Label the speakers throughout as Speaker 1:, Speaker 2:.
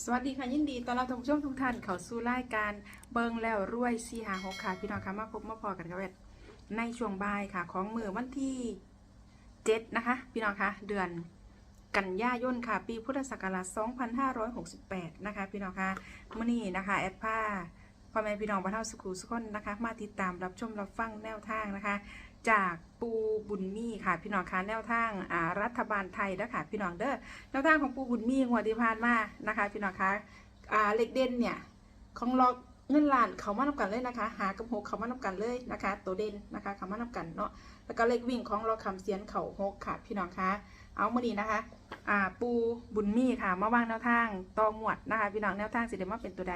Speaker 1: สวัสดีค่ะยินดีต้อนรับท่านผู้ชมทุกท่านเข้าสู่รายการเบิงแล้วรวยซีหาหกค่ะพี่น้องคะมาพบมาพอกันกับเวทในช่วงบ่ายค่ะ ของมือวันที่เจ็ดนะคะ พี่น้องคะเดือนกันยายนค่ะ ปีพุทธศักราช 2568 นะคะ พี่น้องคะมื่อนี้นะคะแอดผ้าพ่อแม่พี่น้องบ้านเฮาสุขุสุขคนนะคะ มาติดตามรับชมรับฟังแนวทางนะคะ จากปูบุญมีค่ะพี่น้องคะแนวทางรัฐบาลไทยนะคะพี่น้องเด้อแนวทางของปูบุญมีงวดที่ผ่านมานะคะพี่น้องคะเลขเด่นเนี่ยของล็อกเงินล้านเขามานับกันเลยนะคะ หากับหกเขามานับกันเลยนะคะ ตัวเด่นนะคะเขามานับกันเนาะแล้วก็เลขวิ่งของล็อกคำเสียนเขาหกค่ะ พี่น้องคะเอามาดีนะคะอ่าปูบุญมีค่ะมาวางแนวทางต่อหมวดนะคะ พี่น้องแนวทางสิเดมาเป็นตัวใด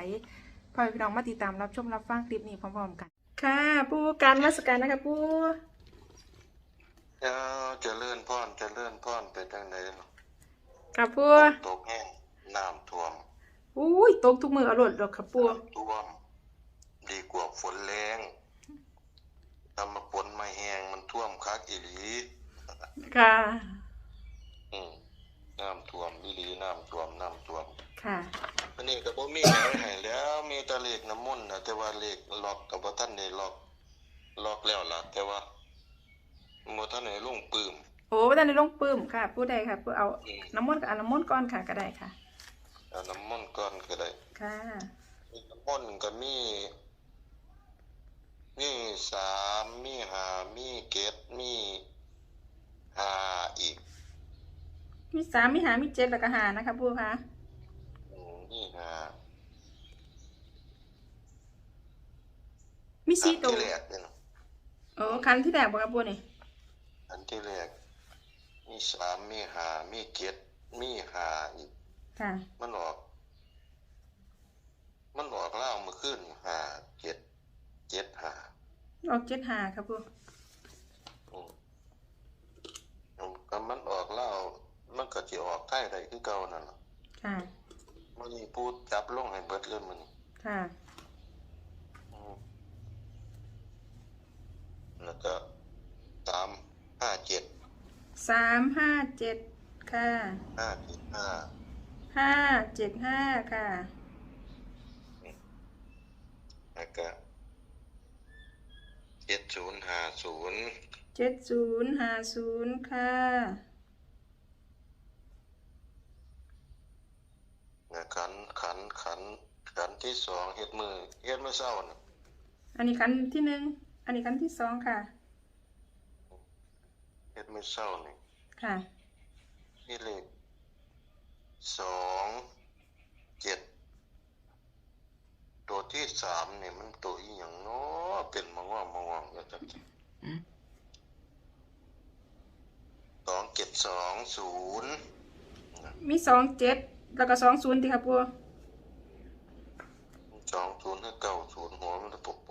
Speaker 1: พอพี่น้องมาติดตามรับชมรับฟังคลิปนี้พร้อมๆกัน ค่ะ ปูการวัสการนะคะปู
Speaker 2: เจ้าเจะเลื่อนพ่อนเจะเลื่อนพ่อนไปทางไหนเนาะ
Speaker 1: ค่ะปู
Speaker 2: ตกแห้งน้ำท่วม
Speaker 1: อุ้ยตกทุกมืออรรถหรอกค่ะปู
Speaker 2: น้ำท่วม ดีกว่าฝนแรงทำมาฝนมาแห้งมันท่วมคักอีหลี
Speaker 1: ค่ะ
Speaker 2: อืมน้ำท่วมอีหลีน้ำท่วมน้ำท่วม
Speaker 1: ค่ะ
Speaker 2: อันนี้ก็บ่มีหยังให้แล้วมีแต่เลขน้ำมนต์นะแต่ว่าเลขล็อกก็บ่ทันได้ล็อกล็อกแล้วล่ะ แต่ว่า บ่ทันได้ลงปื้ม
Speaker 1: โอ้ท่านในลงปื้มค่ะ ผู้ใดค่ะผู้เอา
Speaker 2: อืม
Speaker 1: น้ำมนต์กับเอาน้ำมนต์ก้อนค่ะก็ได้ค่ะ
Speaker 2: เอาน้ำมนต์ก่อนก็ได้
Speaker 1: ค่ะ
Speaker 2: น้ำมนต์ก็มีมีสามมีห้ามีเกตมีห้าอีก
Speaker 1: มีสามมีหามีเจ็ดแล้วก็หานะคะผู้ค่ะ
Speaker 2: อืมมีห้า
Speaker 1: มีสี่
Speaker 2: อัน
Speaker 1: ตัว
Speaker 2: ที่แรกเนี่ยนะ
Speaker 1: โอ้คันที่แรกบอกกับผู้นี่
Speaker 2: อันที่แรกมีสามมีห้ามีเกตมีห้าอีก
Speaker 1: ค่ะ
Speaker 2: มันออก มันออกเล่าเมื่อคืนห้าเจ็ดเจ็ดห้า
Speaker 1: ออกเจ็ดหาค่ะผู้
Speaker 2: อืมก็มันออกเล่ามันก็จะออกใกล้ได้คือเก่านั่นล่ะ
Speaker 1: ค่ะ
Speaker 2: มันนี่พูดจับลงให้เบิดเลยมันนี่
Speaker 1: ค่ะ
Speaker 2: อืมแล้วก็สาม ห้าเจ็ด
Speaker 1: สามห้าเจ็ดค่ะ
Speaker 2: ห้าเจ็ดห้า
Speaker 1: ห้าเจ็ดห้าค่ะ
Speaker 2: แล้วก็เจ็ดศูนย์ห้าศูนย์
Speaker 1: เจ็ดศูนย์ห้าศูนย์ค่ะ
Speaker 2: นะขันขันขันขันที่สองเฮ็ดมือเฮ็ดมือเศร้าน่ะ
Speaker 1: อันนี้คันที่หนึ่งอันนี้คันที่สองค่ะ
Speaker 2: เฮ็ดมือเศร้านี่
Speaker 1: ค่ะ
Speaker 2: นี่เลขสองเจ็ดตัวที่สามเนี่ยมันตัวอีหยังเนาะเป็นมะง่วงมะง่วงก็จะ
Speaker 1: อืม
Speaker 2: สองเจ็ดสองศูนย์
Speaker 1: มีสองเจ็ดแล้วก็สองศูนย์ที่ค่ะผู้
Speaker 2: สองศูนย์ให้เก้าศูนย์หัวมันจะปกโป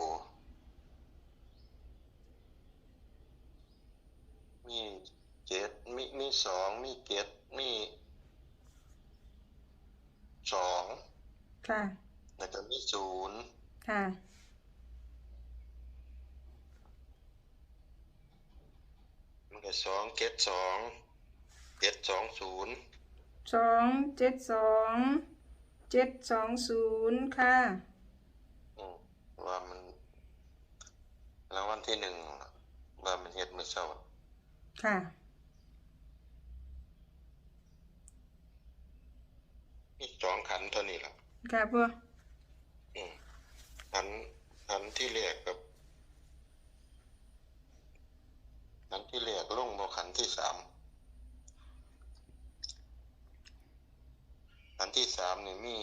Speaker 2: มีเจ็ด มีมีสองมีเจ็ดมีสอง
Speaker 1: ค่ะ
Speaker 2: แล้วก็มีศูนย์
Speaker 1: ค่ะ
Speaker 2: มันก็สองเจ็ดสองเจ็ดสองศูนย์
Speaker 1: สองเจ็ดสองเจ็ดสองศูนย์ค่ะ
Speaker 2: อืมว่ามันรางวัลที่หนึ่งว่ามันเฮ็ดมือเศร้า
Speaker 1: ค่ะ
Speaker 2: มีสองขันเท่านี้ล่ะ
Speaker 1: ค่ะผู้
Speaker 2: อืมขันขันที่แรกกับขันที่แรกลงมาขันที่สามขันที่สามนี่มี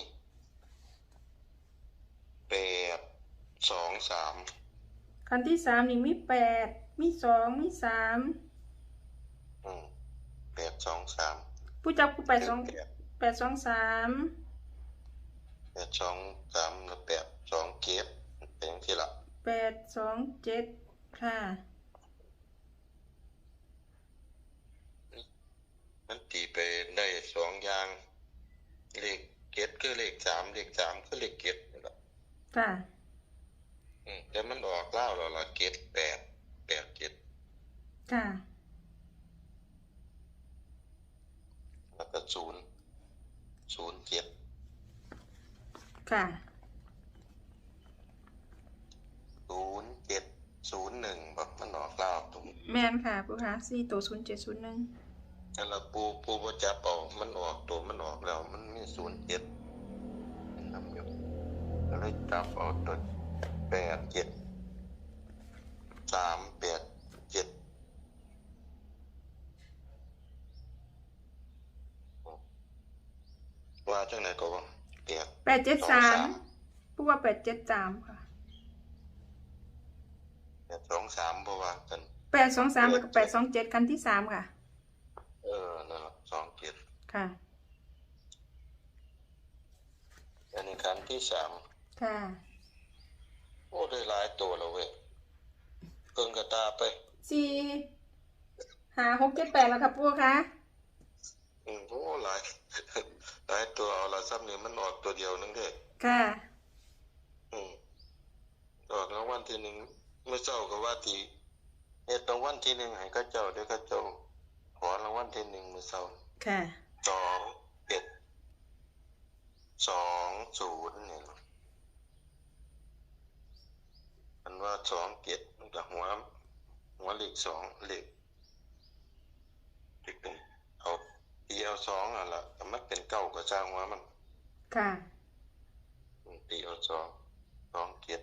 Speaker 2: แปดสองสาม
Speaker 1: คันที่สามนี่มีแปดมีสองมีสาม
Speaker 2: อืมแปดสองสาม
Speaker 1: ผู้จับผู้แปดสอง
Speaker 2: แปด
Speaker 1: แปดสองสาม
Speaker 2: แปดสองสามแล้วแปดสองเกตเป็นอย่างที่ละ
Speaker 1: แปดสองเจ็ดค่ะ
Speaker 2: มันตีไปได้สองอย่างเลขเกตคือเลขสามเลขสามคือเลขเกตนี่แหละ
Speaker 1: ค่ะ
Speaker 2: อืมแต่มันออกเล่าแล้วล่ะเกตแปดแปดเกต
Speaker 1: ค่ะ
Speaker 2: แล้วก็ศูนย์ ศูนย์เจ็ด
Speaker 1: ค่ะ
Speaker 2: ศูนย์เจ็ดศูนย์หนึ่งแบบมันออกเล่าวตรง
Speaker 1: แมนค่ะปูคะสี่ตัวศูนย์เจ็ดศูนย์หนึ่ง
Speaker 2: แต่ละปูปูบ่จับเอามันออกตัวมันออกแล้ว มันมีศูนย์เจ็ดนำอยู่ก็เลยจับเอาตัวแปดเจ็ดสามแปดเจ็ดว่าจังไหนก็ว่าแป ด
Speaker 1: แปดเจ็ด
Speaker 2: สอง
Speaker 1: สา
Speaker 2: สามม
Speaker 1: ปูว่าแปดเจ็ดสามค่ะ
Speaker 2: แปดสองสามบ่ว่ากัน
Speaker 1: แปดสองสามกับแปดสองเจ็ดคันที่สามค่ะ
Speaker 2: เออนั่นแหละสองเจ็ด
Speaker 1: ค่ะ
Speaker 2: อันนี้คันที่สาม
Speaker 1: ค่ะ
Speaker 2: โอ้ได้หลายตัวแล้วเว้ยเพิ่งกระตาไป
Speaker 1: สี่หาหกเจ็ดแปดแล้วค่ะปูคะ
Speaker 2: อืมโอ้หลาย หลายตัวเอาละซ้ำนี่มันออกตัวเดียวนึงเด้อ
Speaker 1: ค่ะ
Speaker 2: อืมออกรางวัลที่หนึ่งเมื่อเช้าก็ว่าที่เฮ็ดรางวัลที่หนึ่งให้เข้าเจ้าเดี๋ยวเข้าเจ้าขอรางวัลที่หนึ่งเมื่อเช้า
Speaker 1: ค่ะ
Speaker 2: สองเจ็ดสองศูนย์นี่ล่ะมันว่าสองเจ็ดมันก็หัวหัวเลขสองเลขเลขหนึ่งเอา ตีเอาสองอะล่ะแต่มันเป็นเก้าก็จ้างหัวมัน
Speaker 1: ค่ะ
Speaker 2: อืมตีเอาสองสองเจ็ด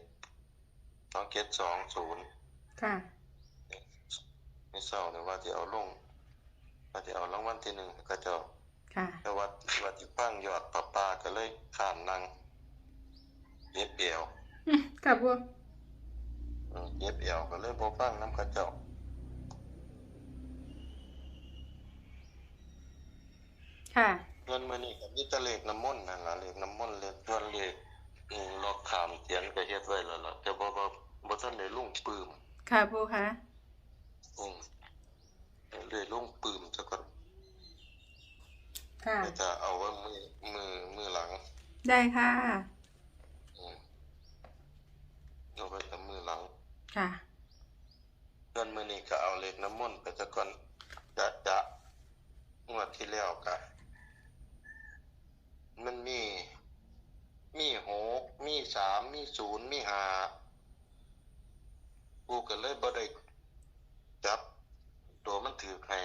Speaker 2: สองเจ็ดสองศูนย์
Speaker 1: ค่ะ
Speaker 2: ไม่เศร้าเลยว่าจะเอาลงว่าจะเอารางวัลที่หนึ่งให้ก็เจ้า
Speaker 1: ค่ะ
Speaker 2: แต่ว่าว่าจะพังยอดป้าป้าก็เลยข้ามนั่งเย็บเอว
Speaker 1: อืมค่ะปู
Speaker 2: อืมเย็บเอวก็เลยบ่ฟังน้ำเข้าเจ้า
Speaker 1: ค่ะ
Speaker 2: เงินมื้อนี้ก็มีแต่เลขน้ำมนต์นั่นล่ะเลขน้ำมนต์เลขส่วนเลขอืมล็อกขามเขียนก็เฮ็ดไว้แล้วล่ะแต่บ่บ่บ่ทันได้ลงปืม
Speaker 1: ค่ะปูคะ
Speaker 2: อืมเลยลงปืมซะก่อน
Speaker 1: ค่ะ
Speaker 2: แต่จะเอาไว้มือมือมือหลัง
Speaker 1: ได้ค่ะ
Speaker 2: อืมเอาไว้แต่มือหลัง
Speaker 1: ค่ะ
Speaker 2: เงินมื้อนี้ก็เอาเลขน้ำมนต์ไปซะก่อนจะจะงวดที่แล้วก็ มันมี มีหกมีสามมีศูนย์มีห้ากูก็เลยบ่ได้จับ ตัวมันถือให้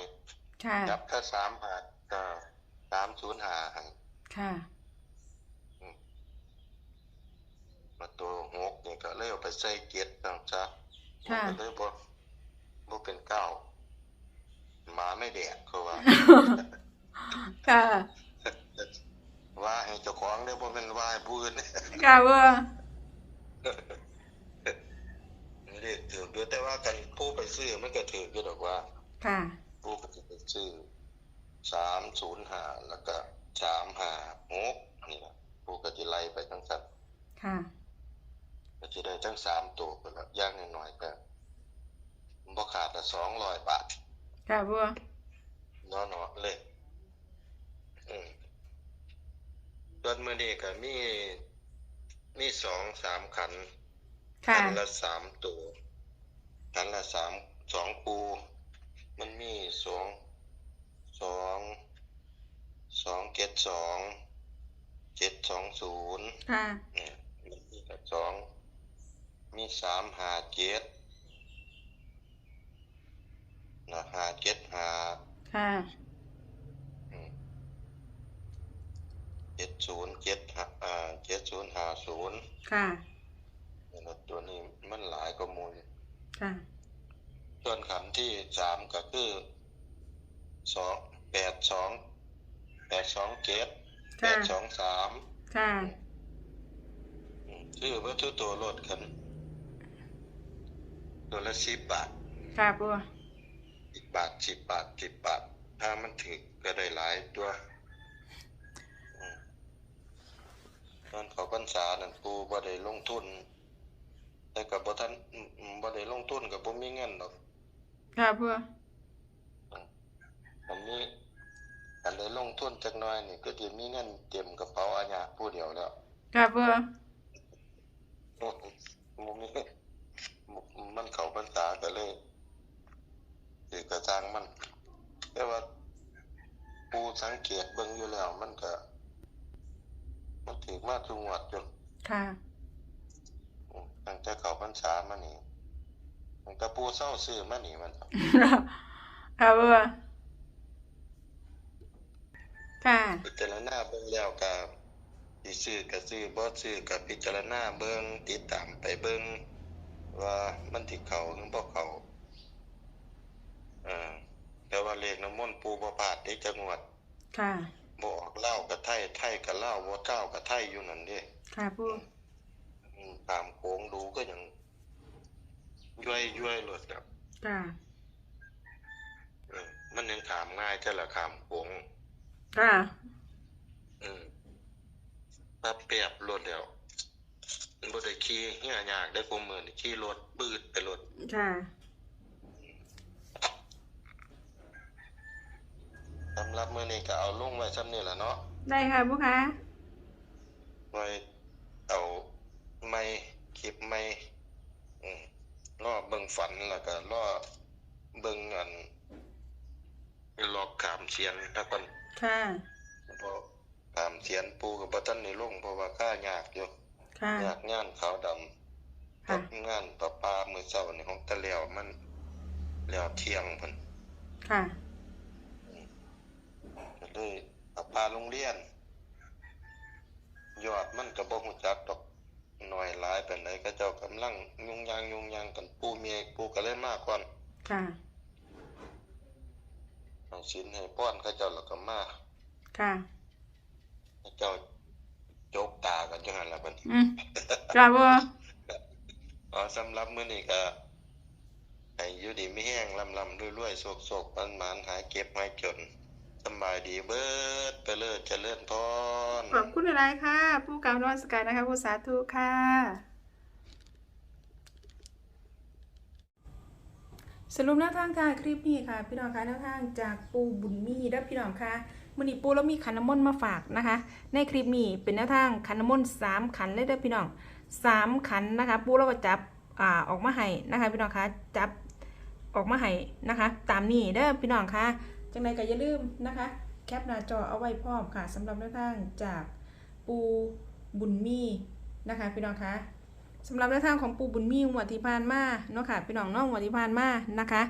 Speaker 1: ค่ะ
Speaker 2: จับแค่สามหาก็สามศูนย์หาให้
Speaker 1: ค่ะ
Speaker 2: มาตัวหกนี่ก็เลยเอาไปใส่เกียรจังซะ
Speaker 1: ค่ะ
Speaker 2: ก็เลยบ่บ่เป็นเก้าหมาไม่แดกเขาว่า
Speaker 1: ค่ะ
Speaker 2: ว่าให้เจ้า ของได้บ่แม่นว่าให้ผู้อื่น
Speaker 1: ค่ะปู
Speaker 2: เรียกถืออยู่แต่ว่ากันผู้ไปซื้อมันก็ถืออยู่ดอกว่า
Speaker 1: ค่ะ
Speaker 2: ผู้ก็สิไปซื้อ305แล้วก็356นี่ล่ะผู้ก็สิไล่ไปทั้งสัตว์
Speaker 1: ค่ะ
Speaker 2: ก็สิได้ทั้งสามตัวพุ่นละอย่างน้อยๆก็บ่ขาดละ200บาท
Speaker 1: ค่ะปู
Speaker 2: เนาะเนาะเลยอืม ส่วนมื้อนี้ก็มีมีสองสามขัน
Speaker 1: ค่ะ
Speaker 2: ขันละสามตัวขันละสามสองคูมันมีสองสองสองเจ็ดสองเจ็ดสองศูนย์
Speaker 1: ค่ะ
Speaker 2: เนี่ยมันมีกับสองมีสามหาเจ็ดนะหาเจ็ดหา
Speaker 1: ค่ะ
Speaker 2: เจ็ดศูนย์เจ็ดห้าอ่าเจ็ดศูนย์หาศูนย์
Speaker 1: ค่ะ
Speaker 2: นี่นะตัวนี้มันหลายข้อมูล
Speaker 1: ค่ะ
Speaker 2: ส่วนขันที่สามก็คือสองแปดสองแปดสองเจ็ดแป
Speaker 1: ค่ะ
Speaker 2: ดสองสาม
Speaker 1: ค่ะ
Speaker 2: ชื่อวัตถุตัวรถกันตัวละสิบบาท
Speaker 1: ค่ะปู
Speaker 2: สิบบาทสิบบาทสิบบาท ถ้ามันถึกก็ได้หลายตัวอืม ตอนเขาพรรษานั่นปูบ่ได้ลงทุน แต่กับบ่ทันอืมอืมบ่ได้ลงทุนกับบ่มีเงินดอก
Speaker 1: ค่ะปู
Speaker 2: อันนี้อันได้ลงทุนจักหน่อยนี่ก็จะมีเงินเต็มกระเป๋าอาญาผู้เดียวแล้ว
Speaker 1: ค่ะปู
Speaker 2: บ่มีมันเข้าพรรษาก็เลยสิกระจ้างมัน แต่ว่าผู้สังเกตเบิ่งอยู่แล้วมันก็ มันถือมาทุกงวดจน
Speaker 1: ค่ะ
Speaker 2: อืมตั้งแต่เขาพรรษามานี่ตั้งแต่ปูเศร้าซื้อมานี่มัน
Speaker 1: ค่ะบัวค่ะ
Speaker 2: พิจารณาเบิ่งแล้วก็สิซื้อก็ซื้อบ่ซื้อก็พิจารณาเบิ่งติดตามไปเบิ่งว่ามันสิเข้าหรือบ่เข้าเออแต่ว่าเลขน้ำมนต์ปูบ่พลาดเด้จังหวัด
Speaker 1: ค่ะ
Speaker 2: บ่ออกลาวกับไทยไทยกับลาวบ่เจ้ากับไทยอยู่นั่นเด้
Speaker 1: ค่ะปู
Speaker 2: อืมตามโค้งดูก็ยังย่อยย่อยๆโลดครับ
Speaker 1: ค่ะ
Speaker 2: เออมันยังถามง่ายแต่ละคำโค้ง
Speaker 1: ค่ะ
Speaker 2: อืมถ้าเปรียบรถแล้วมันบ่ได้ขี่เหี้ยยากได้กูมือนี่ขี่รถบืดไปรถ
Speaker 1: ค่ะ
Speaker 2: สำหรับมื้อนี้ก็เอาลงไว้ซ้ำนี่ล่ะเนาะ
Speaker 1: ได้ค่ะปูคะ
Speaker 2: ไว้เอาไม้คลิปไม้อืมรอเบิ่งฝันแล้วก็รอเบิ่งอันลอกขามเสียนถ้าคน
Speaker 1: ค่ะ
Speaker 2: เพราะขามเสียนปูกับบ่ทันได้ลงเพราะว่าค่ายากอยู่
Speaker 1: ค่ะ
Speaker 2: ยากงานขาวดำ
Speaker 1: ค่ะ
Speaker 2: งานประปามื้อเช้านี่ของตะแล้วมันแล้วเที่ยงเพิ่น
Speaker 1: ค่ะ
Speaker 2: ก็เลยประปาโรงเรียน ยอดมันก็บ่ฮู้จักดอกน้อยหลายปานใดก็เจ้ากำลังยุ่งยางยุ่งยางกันปูเมียปูก็เลยมาก่อน
Speaker 1: ค่ะ
Speaker 2: ให้ศีลให้ป้อนเขาเจ้าแล้วก็มา
Speaker 1: ค่ะ
Speaker 2: เขาเจ้าจกตากันจังหั่นล่ะเพิ่น
Speaker 1: อืมค่ะบัว
Speaker 2: อ๋อสำหรับมื้อนี้ก็ให้อยู่ดีมีแห้งลำๆรวยๆโศกๆมันๆหายเก็บหายจน สบายดีเบิดไปเลิศเจริญพร
Speaker 1: ขอบคุณอะไรค่ะ ผู้กำนวัสการนะคะผู้สาธุค่ะ สรุปแนวทางค่ะคลิปนี้ค่ะ พี่น้องคะแนวทางจากปูบุญมีและพี่น้องค่ะมันนี้ปูแล้วมีขันน้ำมนต์มาฝากนะคะ ในคลิปนี้เป็นแนวทางขันน้ำมนต์สามขันเลยเด้อพี่น้องสามขันนะคะ ปูแล้วก็จับอ่าออกมาให้นะคะ พี่น้องคะจับออกมาให้นะคะ ตามนี้เด้อพี่น้องคะ จังใดก็อย่าลืมนะคะ แคปหน้าจอเอาไว้พร้อมค่ะสำหรับแนวทางจากปูบุญมีนะคะพี่น้องคะสำหรับแนวทางของปูบุญมีงวดที่ผ่านมาเนาะค่ะพี่น้องน้องงวดที่ผ่านมานะคะ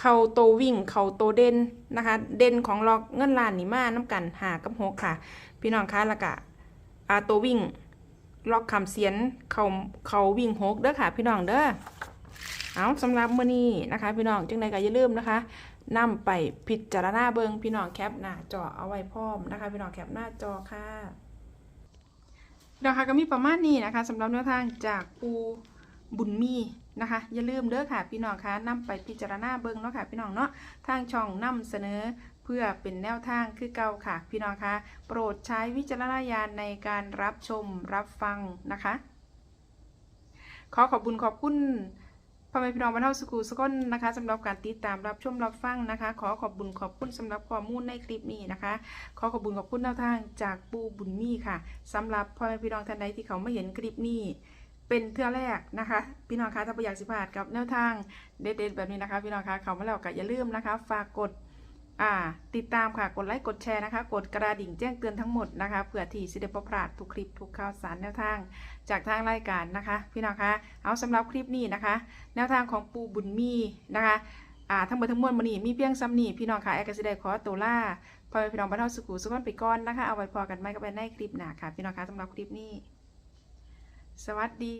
Speaker 1: เขาโตวิ่งเขาโตเด่นนะคะ เด่นของล็อกเงินล้านนี่มาน้ำกันหากับหกค่ะ พี่น้องคะล้วก็อาโตวิ่งล็อกคำเสียนเขาเขาวิ่งหกเด้อค่ะ พี่น้องเด้อเอาสำหรับมื้อนี้นะคะ พี่น้องจังใดก็อย่าลืมนะคะ นำไปพิจารณาเบิงพี่น้องแคปหน้าจอเอาไว้พร้อมนะคะ พี่น้องแคปหน้าจอค่ะนะคะก็มีประมาณนี้นะคะสำหรับแนวทางจากปูบุญมีนะคะ อย่าลืมเด้อค่ะ พี่น้องคะนำไปพิจารณาเบิงเนาะค่ะ พี่น้องเนาะทางช่องนำเสนอเพื่อเป็นแนวทางคือเก่าค่ะ พี่น้องคะโปรดใช้วิจารณญาณในการรับชมรับฟังนะคะ ขอขอบคุณขอบคุณ พ่อแม่พี่น้องบรรเทาสกูสก้นนะคะสำหรับการติดตามรับชมรับฟังนะคะ ขอขอบคุณขอบคุณสำหรับข้อมูลในคลิปนี้นะคะ ขอขอบคุณขอบคุณแนวทางจากปูบุญมีค่ะสำหรับพ่อแม่พี่น้องท่านใดที่เขาไม่เห็นคลิปนี้ เป็นเทื่อแรกนะคะ พี่น้องคะถ้าอยากสิพลาดกับแนวทางเด็ดๆแบบนี้นะคะ พี่น้องคะเขามาแล้วก็อย่าลืมนะคะ ฝากกด อ่า ติดตามค่ะ กดไลค์ กดแชร์นะคะ กดกระดิ่งแจ้งเตือนทั้งหมดนะคะ เผื่อที่สิได้บ่พลาดทุกคลิปทุกข่าวสารแนวทาง จากทางรายการนะคะ พี่น้องคะ เอาสำหรับคลิปนี้นะคะ แนวทางของปูบุญมีนะคะ อ่า ทั้งหมดทั้งมวลมันนี่มีเพียงซ้ำนี่พี่น้องค่ะแอร์กสิได้ขอตัวล่าพอแม่พี่น้องบรรเทาสุขุสุขนไปก่อนนะคะ เอาไว้พอกันไหมก็ไปในคลิปหน้าค่ะ พี่น้องคะสำหรับคลิปนี้ สวัสดี